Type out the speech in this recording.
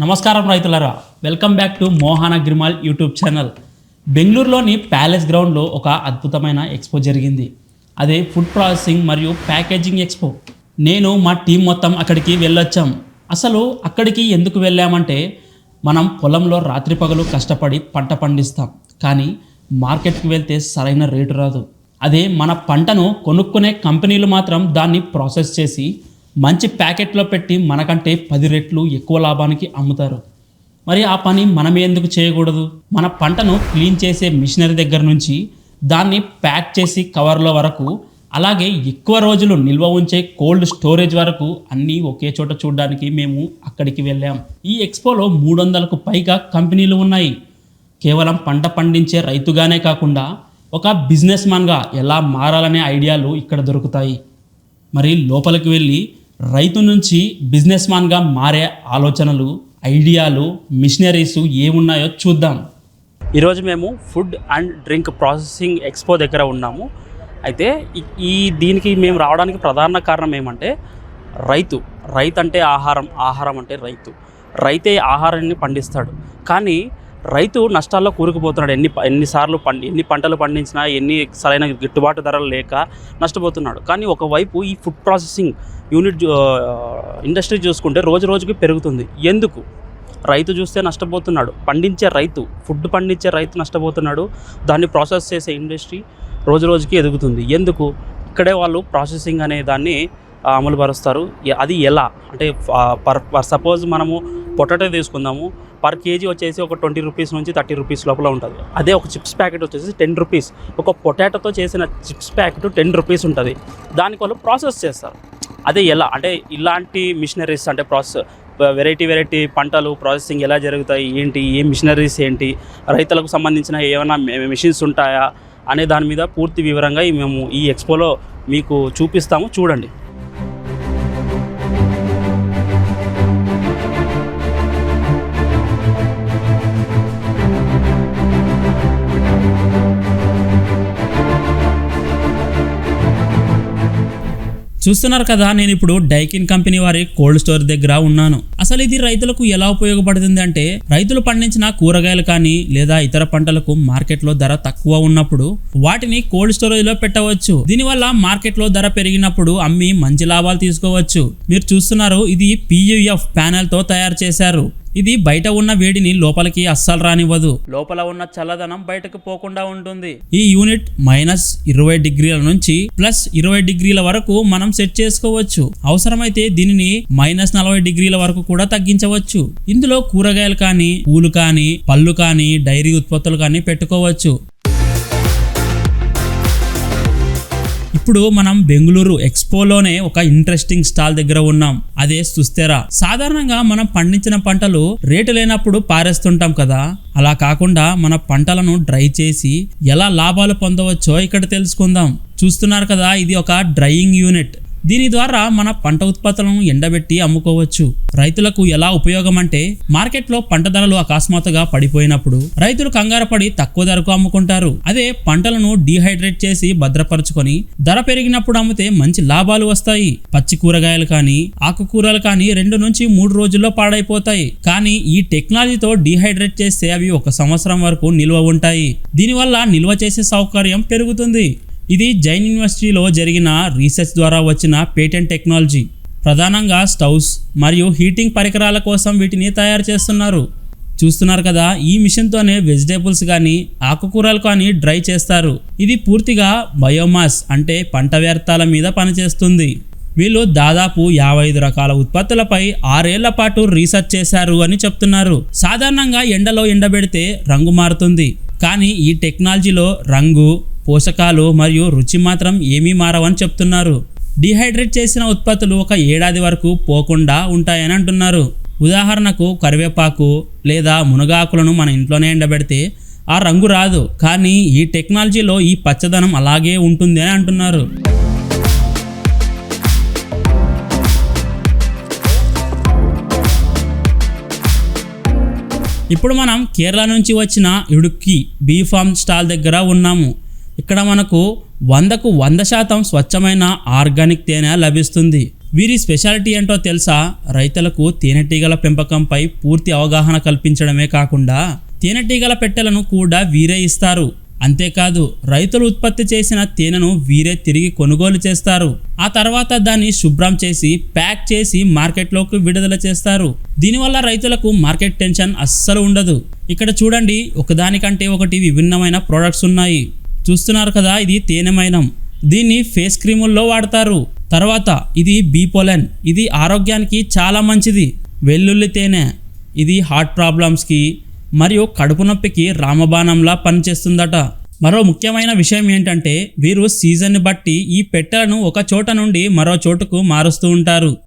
నమస్కారం రైతులరా. Welcome back to Mohan Agrimall YouTube channel. బెంగళూరులోని palace గ్రౌండ్లో ఒక అద్భుతమైన ఎక్స్పో జరిగింది. అదే ఫుడ్ ప్రాసెసింగ్ మరియు ప్యాకేజింగ్ ఎక్స్పో. నేను మా టీం మొత్తం అక్కడికి వెళ్ళొచ్చాం. అసలు అక్కడికి ఎందుకు వెళ్ళామంటే మనం పొలంలో రాత్రి పగలు కష్టపడి పంట పండిస్తాం. కానీ మార్కెట్కి వెళ్తే సరైన రేటు రాదు. అదే మన పంటను కొనుక్కునే కంపెనీలు మాత్రం దాన్ని ప్రాసెస్ చేసి మంచి ప్యాకెట్లో పెట్టి మనకంటే పది రెట్లు ఎక్కువ లాభానికి అమ్ముతారు. మరి ఆ పని మనం ఎందుకు చేయకూడదు? మన పంటను క్లీన్ చేసే మిషనరీ దగ్గర నుంచి దాన్ని ప్యాక్ చేసి కవర్ల వరకు అలాగే ఎక్కువ రోజులు నిల్వ ఉంచే కోల్డ్ స్టోరేజ్ వరకు అన్నీ ఒకే చోట చూడడానికి మేము అక్కడికి వెళ్ళాం. ఈ ఎక్స్పోలో మూడు వందలకు పైగా కంపెనీలు ఉన్నాయి. కేవలం పంట పండించే రైతుగానే కాకుండా ఒక బిజినెస్ మ్యాన్గా ఎలా మారాలనే ఐడియాలు ఇక్కడ దొరుకుతాయి. మరి లోపలికి వెళ్ళి రైతు నుంచి బిజినెస్ మ్యాన్గా మారే ఆలోచనలు ఐడియాలు మిషనరీస్ ఏమున్నాయో చూద్దాం. ఈరోజు మేము food and drink processing expo దగ్గర ఉన్నాము. అయితే ఈ- ఈ దీనికి మేము రావడానికి ప్రధాన కారణం ఏమంటే రైతు. రైతు అంటే ఆహారం. ఆహారం అంటే రైతు. రైతే ఆహారాన్ని పండిస్తాడు. కానీ రైతు నష్టాల్లో కూరుకుపోతున్నాడు. ఎన్ని ఎన్నిసార్లు పండి ఎన్ని పంటలు పండించినా ఎన్ని సరైన గిట్టుబాటు ధరలు లేక నష్టపోతున్నాడు. కానీ ఒకవైపు ఈ ఫుడ్ ప్రాసెసింగ్ యూనిట్ ఇండస్ట్రీ చూసుకుంటే రోజు రోజుకి పెరుగుతుంది. ఎందుకు? రైతు చూస్తే నష్టపోతున్నాడు. పండించే రైతు ఫుడ్ పండించే రైతు నష్టపోతున్నాడు. దాన్ని ప్రాసెస్ చేసే ఇండస్ట్రీ రోజు రోజుకి ఎదుగుతుంది. ఎందుకు? ఇక్కడే వాళ్ళు ప్రాసెసింగ్ అనే దాన్ని అమలు పరుస్తారు అది ఎలా? అంటే పర్ సపోజ్ మనము పొటాటో తీసుకుందాము. పర్ కేజీ వచ్చేసి ఒక ట్వంటీ రూపీస్ నుంచి థర్టీ రూపీస్ లోపల ఉంటుంది. అదే ఒక చిప్స్ ప్యాకెట్ వచ్చేసి టెన్ రూపీస్. ఒక పొటాటోతో చేసిన చిప్స్ ప్యాకెట్ టెన్ రూపీస్ ఉంటుంది. దానికి వాళ్ళు ప్రాసెస్ చేస్తారు. అదే ఎలా? అంటే ఇలాంటి మిషనరీస్ అంటే ప్రాసెస్ వెరైటీ వెరైటీ పంటలు ప్రాసెసింగ్ ఎలా జరుగుతాయి? ఏంటి? ఏ మిషనరీస్ ఏంటి? రైతులకు సంబంధించిన ఏమైనా మిషన్స్ ఉంటాయా? అనే దాని మీద పూర్తి వివరంగా మేము ఈ ఎక్స్పోలో మీకు చూపిస్తాము. చూడండి. చూస్తున్నారు కదా నేను ఇప్పుడు డైకిన్ కంపెనీ వారి కోల్డ్ స్టోర్ దగ్గర ఉన్నాను. అసలు ఇది రైతులకు ఎలా ఉపయోగపడుతుంది అంటే రైతులు పండించిన కూరగాయలు కానీ లేదా ఇతర పంటలకు మార్కెట్లో ధర తక్కువ ఉన్నప్పుడు వాటిని కోల్డ్ స్టోరేజ్లో పెట్టవచ్చు. దీనివల్ల మార్కెట్లో ధర పెరిగినప్పుడు అమ్మి మంచి లాభాలు తీసుకోవచ్చు. మీరు చూస్తున్నారు ఇది పియుఎఫ్ ప్యానెల్తో తయారు చేశారు. ఇది బయట ఉన్న వేడిని లోపలికి అస్సలు రానివ్వదు. లోపల ఉన్న చల్లదనం బయటకు పోకుండా ఉంటుంది. ఈ యూనిట్ మైనస్ ఇరవై డిగ్రీల నుంచి ప్లస్ ఇరవై డిగ్రీల వరకు మనం సెట్ చేసుకోవచ్చు. అవసరమైతే దీనిని మైనస్ నలభై డిగ్రీల వరకు కూడా తగ్గించవచ్చు. ఇందులో కూరగాయలు కానీ పూలు కానీ పళ్ళు కానీ డైరీ ఉత్పత్తులు కానీ పెట్టుకోవచ్చు. ఇప్పుడు మనం బెంగళూరు ఎక్స్పోలోనే ఒక ఇంట్రెస్టింగ్ స్టాల్ దగ్గర ఉన్నాం. అదే సుస్తెరా. సాధారణంగా మనం పండించిన పంటలు రేటు లేనప్పుడు పారేస్తుంటాం కదా. అలా కాకుండా మన పంటలను డ్రై చేసి ఎలా లాభాలు పొందవచ్చో ఇక్కడ తెలుసుకుందాం. చూస్తున్నారు కదా ఇది ఒక డ్రైయింగ్ యూనిట్. దీని ద్వారా మన పంట ఉత్పత్తులను ఎండబెట్టి అమ్ముకోవచ్చు. రైతులకు ఎలా ఉపయోగం అంటే మార్కెట్లో పంట ధరలు అకస్మాత్తుగా పడిపోయినప్పుడు రైతులు కంగారపడి తక్కువ ధరకు అమ్ముకుంటారు. అదే పంటలను డీహైడ్రేట్ చేసి భద్రపరచుకొని ధర పెరిగినప్పుడు అమ్మితే మంచి లాభాలు వస్తాయి. పచ్చి కూరగాయలు కానీ ఆకుకూరలు కానీ రెండు నుంచి మూడు రోజుల్లో పాడైపోతాయి. కానీ ఈ టెక్నాలజీతో డీహైడ్రేట్ చేస్తే అవి ఒక సంవత్సరం వరకు నిల్వ ఉంటాయి. దీనివల్ల నిల్వ చేసే సౌకర్యం పెరుగుతుంది. ఇది జైన్ యూనివర్సిటీలో జరిగిన రీసెర్చ్ ద్వారా వచ్చిన పేటెంట్ టెక్నాలజీ. ప్రధానంగా స్టవ్స్ మరియు హీటింగ్ పరికరాల కోసం వీటిని తయారు చేస్తున్నారు. చూస్తున్నారు కదా ఈ మిషన్తోనే వెజిటేబుల్స్ కానీ ఆకుకూరలు కానీ డ్రై చేస్తారు. ఇది పూర్తిగా బయోమాస్ అంటే పంట వ్యర్థాల మీద పనిచేస్తుంది. వీళ్ళు దాదాపు యాభై ఐదు రకాల ఉత్పత్తులపై ఆరేళ్ళ పాటు రీసెర్చ్ చేశారు అని చెప్తున్నారు. సాధారణంగా ఎండలో ఎండబెడితే రంగు మారుతుంది. కానీ ఈ టెక్నాలజీలో రంగు పోషకాలు మరియు రుచి మాత్రం ఏమీ మారవని చెప్తున్నారు. డిహైడ్రేట్ చేసిన ఉత్పత్తులు ఒక ఏడాది వరకు పోకుండా ఉంటాయని అంటున్నారు. ఉదాహరణకు కరివేపాకు లేదా మునగాకులను మన ఇంట్లోనే ఎండబెడితే ఆ రంగు రాదు. కానీ ఈ టెక్నాలజీలో ఈ పచ్చదనం అలాగే ఉంటుంది అని అంటున్నారు. ఇప్పుడు మనం కేరళ నుంచి వచ్చిన ఇడుక్కి బీ ఫార్మ్ స్టాల్ దగ్గర ఉన్నాము. ఇక్కడ మనకు వందకు వంద శాతం స్వచ్ఛమైన ఆర్గానిక్ తేనె లభిస్తుంది. వీరి స్పెషాలిటీ ఏంటో తెలుసా? రైతులకు తేనెటీగల పెంపకంపై పూర్తి అవగాహన కల్పించడమే కాకుండా తేనెటీగల పెట్టెలను కూడా వీరే ఇస్తారు. అంతేకాదు రైతులు ఉత్పత్తి చేసిన తేనెను వీరే తిరిగి కొనుగోలు చేస్తారు. ఆ తర్వాత దాన్ని శుభ్రం చేసి ప్యాక్ చేసి మార్కెట్లోకి విడుదల చేస్తారు. దీనివల్ల రైతులకు మార్కెట్ టెన్షన్ అస్సలు ఉండదు. ఇక్కడ చూడండి ఒకదానికంటే ఒకటి విభిన్నమైన ప్రోడక్ట్స్ ఉన్నాయి. చూస్తున్నారు కదా ఇది తేనెమైనం దీన్ని ఫేస్ క్రీముల్లో వాడతారు. తర్వాత ఇది బీపోలెన్ ఇది ఆరోగ్యానికి చాలా మంచిది. వెల్లుల్లి తేనె. ఇది హార్ట్ ప్రాబ్లమ్స్కి మరియు కడుపు నొప్పికి రామబాణంలా పనిచేస్తుందట. మరో ముఖ్యమైన విషయం ఏంటంటే వీరు సీజన్ని బట్టి ఈ పెట్టెలను ఒక చోట నుండి మరో చోటుకు మారుస్తూ ఉంటారు.